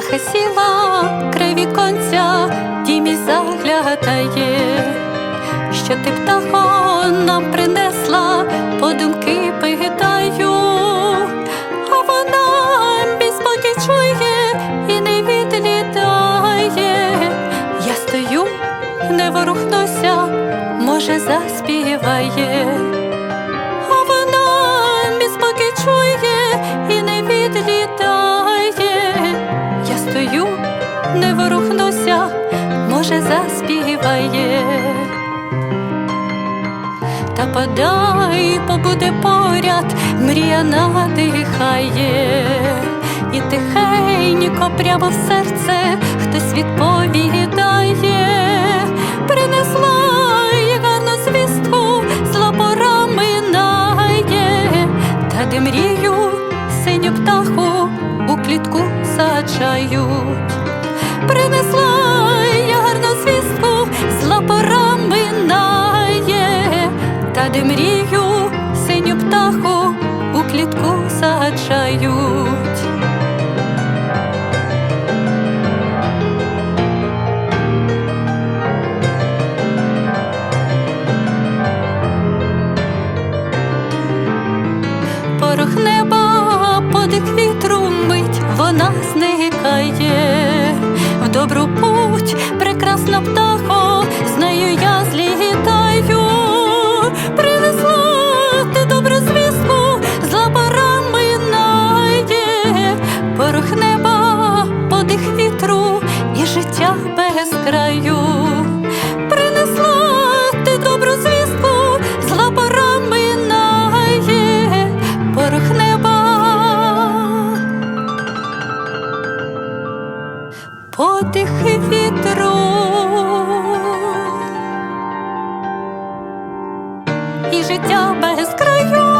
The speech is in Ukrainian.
присіла край віконця, дім і заглядає, що ти птахо нам принесла, подумки питаю, а вона мій спокій чує і не відлітає. Я стою, не ворухнуся, може заспіває. Заспіває. Та подай, побуде поряд, мрія надихає, і тихенько прямо в серце хтось відповідає, принесла я гарну звістку, зла минає, та де мрію синю птаху у клітку саджають. Де мрію синю птаху у клітку саджають. Порох неба, подих вітру мить, вона зникає в добру путь, прекрасна птахо, Подих вітру і життя без краю.